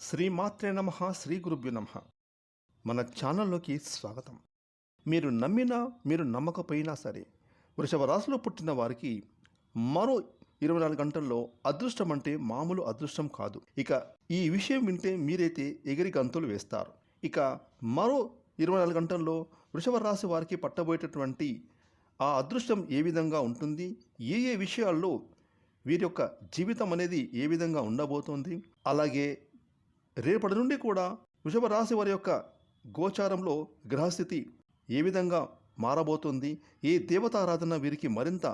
శ్రీమాత్రే నమ శ్రీ గురుభ్యు నమ. మన ఛానల్లోకి స్వాగతం. మీరు నమ్మినా మీరు నమ్మకపోయినా సరే వృషభ రాశిలో పుట్టిన వారికి మరో ఇరవై నాలుగు గంటల్లో అదృష్టం అంటే మామూలు అదృష్టం కాదు. ఇక ఈ విషయం వింటే మీరైతే ఎగిరి గంతులు వేస్తారు. ఇక మరో ఇరవై నాలుగు గంటల్లో వృషభ రాశి వారికి పట్టబోయేటటువంటి ఆ అదృష్టం ఏ విధంగా ఉంటుంది? ఏ ఏ విషయాల్లో వీరి యొక్క జీవితం అనేది ఏ విధంగా ఉండబోతోంది? అలాగే రేపటి నుండి కూడా వృషభ రాశి వారి యొక్క గోచారంలో గ్రహస్థితి ఏ విధంగా మారబోతుంది? ఏ దేవతారాధన వీరికి మరింత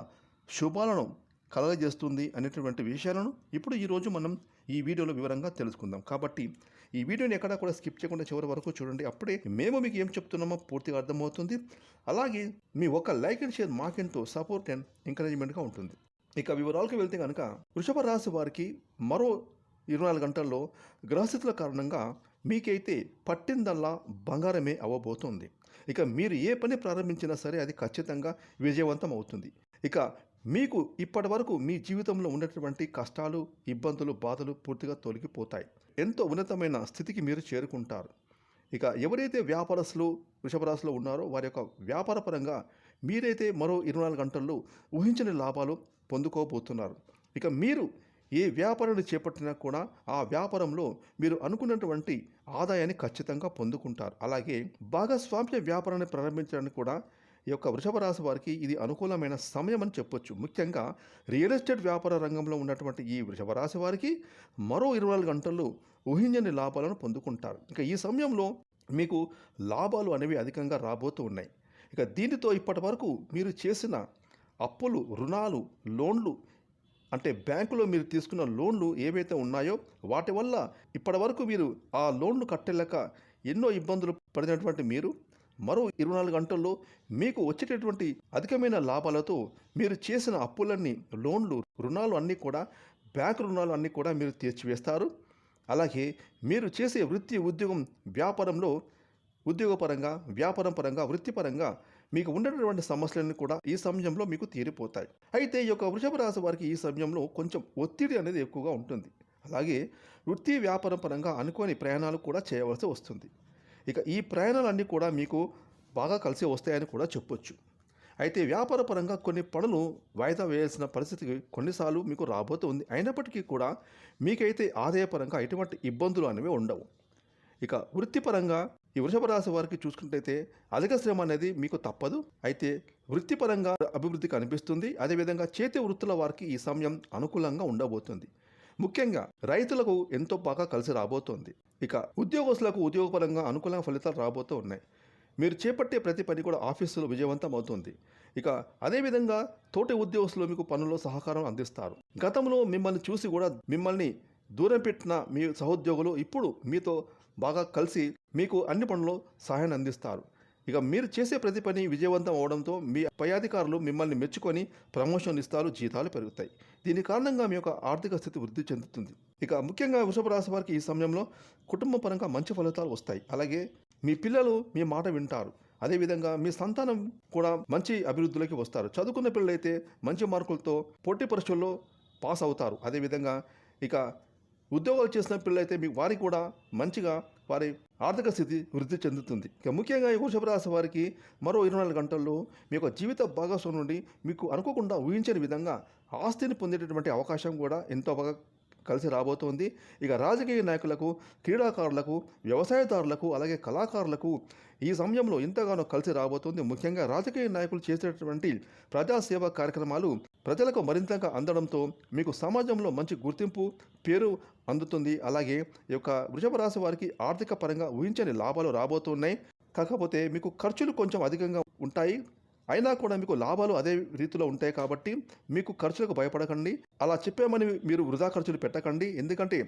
శుభాలను కలగజేస్తుంది అనేటువంటి విషయాలను ఇప్పుడు ఈరోజు మనం ఈ వీడియోలో వివరంగా తెలుసుకుందాం. కాబట్టి ఈ వీడియోని ఎక్కడా కూడా స్కిప్ చేయకుండా చివరి వరకు చూడండి. అప్పుడే మేము మీకు ఏం చెప్తున్నామో పూర్తిగా అర్థమవుతుంది. అలాగే మీ ఒక లైక్ అండ్ షేర్ మాకెంతో సపోర్ట్ అండ్ ఎంకరేజ్మెంట్గా ఉంటుంది. ఇక వివరాలకు వెళ్తే కనుక వృషభ రాశి వారికి మరో ఇరవై నాలుగు గంటల్లో గ్రహస్థితుల కారణంగా మీకైతే పట్టిందల్లా బంగారమే అవ్వబోతుంది. ఇక మీరు ఏ పని ప్రారంభించినా సరే అది ఖచ్చితంగా విజయవంతం అవుతుంది. ఇక మీకు ఇప్పటి వరకు మీ జీవితంలో ఉన్నటువంటి కష్టాలు ఇబ్బందులు బాధలు పూర్తిగా తొలగిపోతాయి. ఎంతో ఉన్నతమైన స్థితికి మీరు చేరుకుంటారు. ఇక ఎవరైతే వ్యాపారస్తులు వృషభరాశిలో ఉన్నారో వారి యొక్క వ్యాపార పరంగా మీరైతే మరో ఇరవై నాలుగు గంటల్లో ఊహించని లాభాలు పొందుకోబోతున్నారు. ఇక మీరు ఏ వ్యాపారాన్ని చేపట్టినా కూడా ఆ వ్యాపారంలో మీరు అనుకున్నటువంటి ఆదాయాన్ని ఖచ్చితంగా పొందుకుంటారు. అలాగే భాగస్వామ్య వ్యాపారాన్ని ప్రారంభించడానికి కూడా ఈ యొక్క వృషభ రాశి వారికి ఇది అనుకూలమైన సమయం అని చెప్పొచ్చు. ముఖ్యంగా రియల్ ఎస్టేట్ వ్యాపార రంగంలో ఉన్నటువంటి ఈ వృషభ రాశి వారికి మరో ఇరవై నాలుగు గంటల్లో ఊహించని లాభాలను పొందుకుంటారు. ఇక ఈ సమయంలో మీకు లాభాలు అనేవి అధికంగా రాబోతూ ఉన్నాయి. ఇక దీనితో ఇప్పటి వరకు మీరు చేసిన అప్పులు రుణాలు లోన్లు అంటే బ్యాంకులో మీరు తీసుకున్న లోన్లు ఏవైతే ఉన్నాయో వాటి వల్ల ఇప్పటి వరకు మీరు ఆ లోన్లు కట్టలేక ఎన్నో ఇబ్బందులు పడినటువంటి మీరు మరో ఇరవై నాలుగు గంటల్లో మీకు వచ్చేటటువంటి అధికమైన లాభాలతో మీరు చేసిన అప్పులన్నీ లోన్లు రుణాలు అన్నీ కూడా బ్యాంకు రుణాలు అన్నీ కూడా మీరు తీర్చివేస్తారు. అలాగే మీరు చేసే వృత్తి ఉద్యోగం వ్యాపారంలో ఉద్యోగపరంగా వ్యాపారం పరంగా వృత్తిపరంగా మీకు ఉండేటటువంటి సమస్యలన్నీ కూడా ఈ సమయంలో మీకు తీరిపోతాయి. అయితే ఈ యొక్క వృషభ రాశి వారికి ఈ సమయంలో కొంచెం ఒత్తిడి అనేది ఎక్కువగా ఉంటుంది. అలాగే వృత్తి వ్యాపారం పరంగా అనుకోని ప్రయాణాలు కూడా చేయవలసి వస్తుంది. ఇక ఈ ప్రయాణాలన్నీ కూడా మీకు బాగా కలిసి వస్తాయని కూడా చెప్పొచ్చు. అయితే వ్యాపార పరంగా కొన్ని పనులు వాయిదా వేయాల్సిన పరిస్థితి కొన్నిసార్లు మీకు రాబోతుంది అయినప్పటికీ కూడా మీకైతే ఆదాయపరంగా ఎటువంటి ఇబ్బందులు అనేవి ఉండవు. ఇక వృత్తిపరంగా ఈ వృషభ రాశి వారికి చూసుకుంటే అధిక శ్రమ అనేది మీకు తప్పదు. అయితే వృత్తిపరంగా అభివృద్ధి కనిపిస్తుంది. అదేవిధంగా చేతి వృత్తుల వారికి ఈ సమయం అనుకూలంగా ఉండబోతుంది. ముఖ్యంగా రైతులకు ఎంతో బాగా కలిసి రాబోతోంది. ఇక ఉద్యోగస్తులకు ఉద్యోగపరంగా అనుకూల ఫలితాలు రాబోతూ ఉన్నాయి. మీరు చేపట్టే ప్రతి పని కూడా ఆఫీసులో విజయవంతం అవుతుంది. ఇక అదేవిధంగా తోటి ఉద్యోగస్తులు మీకు పనుల్లో సహకారం అందిస్తారు. గతంలో మిమ్మల్ని చూసి కూడా మిమ్మల్ని దూరం పెట్టిన మీ సహోద్యోగులు ఇప్పుడు మీతో బాగా కలిసి మీకు అన్ని పనుల్లో సహాయాన్ని అందిస్తారు. ఇక మీరు చేసే ప్రతి పని విజయవంతం అవడంతో మీ పై అధికారులు మిమ్మల్ని మెచ్చుకొని ప్రమోషన్ ఇస్తారు జీతాలు పెరుగుతాయి. దీని కారణంగా మీ యొక్క ఆర్థిక స్థితి వృద్ధి చెందుతుంది. ఇక ముఖ్యంగా వృషభ రాశి వారికి ఈ సమయంలో కుటుంబ పరంగా మంచి ఫలితాలు వస్తాయి. అలాగే మీ పిల్లలు మీ మాట వింటారు. అదేవిధంగా మీ సంతానం కూడా మంచి అభివృద్ధిలోకి వస్తారు. చదువుకున్న పిల్లలైతే మంచి మార్కులతో పోటీ పరీక్షల్లో పాస్ అవుతారు. అదేవిధంగా ఇక ఉద్యోగాలు చేసిన పిల్లలైతే మీ వారికి కూడా మంచిగా వారి ఆర్థిక స్థితి వృద్ధి చెందుతుంది. ఇక ముఖ్యంగా ఈ వృషభ రాశి వారికి మరో ఇరవై నాలుగు గంటల్లో మీ యొక్క జీవిత భాగస్వామి నుండి మీకు అనుకోకుండా ఊహించని విధంగా ఆస్తిని పొందేటటువంటి అవకాశం కూడా ఎంతో బాగా కలిసి రాబోతోంది. ఇక రాజకీయ నాయకులకు క్రీడాకారులకు వ్యవసాయదారులకు అలాగే కళాకారులకు ఈ సమయంలో ఎంతగానో కలిసి రాబోతోంది. ముఖ్యంగా రాజకీయ నాయకులు చేసేటటువంటి ప్రజాసేవ కార్యక్రమాలు ప్రజలకు మరింతగా అందడంతో మీకు సమాజంలో మంచి గుర్తింపు పేరు అందుతుంది. అలాగే ఈ యొక్క వృషభ రాశి వారికి ఆర్థిక పరంగా ఊహించని లాభాలు రాబోతున్నాయి. కాకపోతే మీకు ఖర్చులు కొంచెం అధికంగా ఉంటాయి. అయినా కూడా మీకు లాభాలు అదే రీతిలో ఉంటాయి కాబట్టి మీకు ఖర్చులకు భయపడకండి. అలా చెప్పామని మీరు వృధా ఖర్చులు పెట్టకండి. ఎందుకంటే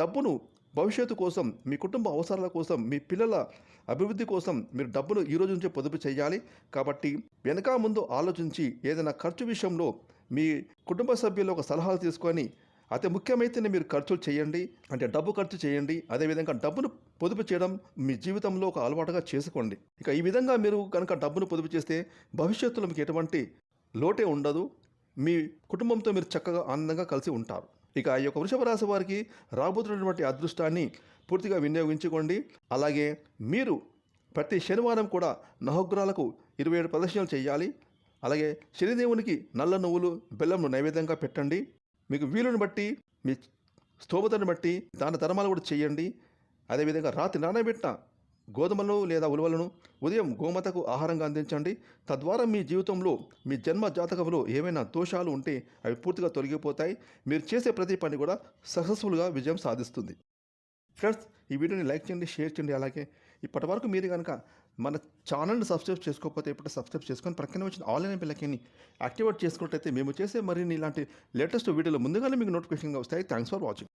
డబ్బును భవిష్యత్తు కోసం మీ కుటుంబ అవసరాల కోసం మీ పిల్లల అభివృద్ధి కోసం మీరు డబ్బును ఈ రోజు నుంచే పొదుపు చేయాలి. కాబట్టి వెనక ముందు ఆలోచించి ఏదైనా ఖర్చు విషయంలో మీ కుటుంబ సభ్యులు ఒక సలహాలు తీసుకొని అతి ముఖ్యమైతేనే మీరు ఖర్చులు చేయండి. అంటే డబ్బు ఖర్చు చేయండి. అదేవిధంగా డబ్బును పొదుపు చేయడం మీ జీవితంలో ఒక అలవాటుగా చేసుకోండి. ఇక ఈ విధంగా మీరు కనుక డబ్బును పొదుపు చేస్తే భవిష్యత్తులో మీకు ఎటువంటి లోటే ఉండదు. మీ కుటుంబంతో మీరు చక్కగా ఆనందంగా కలిసి ఉంటారు. ఇక ఈ యొక్క వృషభ రాశి వారికి రాబోతున్నటువంటి అదృష్టాన్ని పూర్తిగా వినియోగించుకోండి. అలాగే మీరు ప్రతి శనివారం కూడా నవగ్రహాలకు ఇరవై ఏడు ప్రదర్శనలు చేయాలి. అలాగే శనిదేవునికి నల్ల నువ్వులు బెల్లంను నైవేద్యంగా పెట్టండి. మీకు వీలుని బట్టి మీ స్తోమతను బట్టి దాన ధర్మాలు కూడా చేయండి. అదేవిధంగా రాత్రి నానబెట్టిన గోధుమలను లేదా ఉలవలను ఉదయం గోమతకు ఆహారంగా అందించండి. తద్వారా మీ జీవితంలో మీ జన్మ జాతకంలో ఏమైనా దోషాలు ఉంటే అవి పూర్తిగా తొలగిపోతాయి. మీరు చేసే ప్రతి పని కూడా సక్సెస్ఫుల్గా విజయం సాధిస్తుంది. ఫ్రెండ్స్ ఈ వీడియోని లైక్ చేయండి షేర్ చేయండి. అలాగే ఇప్పటి వరకు మీరు కనుక మన ఛానల్ని సబ్స్క్రైబ్ చేసుకోకపోతే ఇప్పుడు సబ్స్క్రైబ్ చేసుకొని ప్రక్కన వచ్చిన ఆన్లైన్ పిల్లకిని యాక్టివేట్ చేసుకున్నట్టయితే మేము చేసే మరిన్ని ఇలాంటి లేటెస్ట్ వీడియోలు ముందుగానే మీకు నోటిఫికేషన్గా వస్తాయి. Thanks for watching.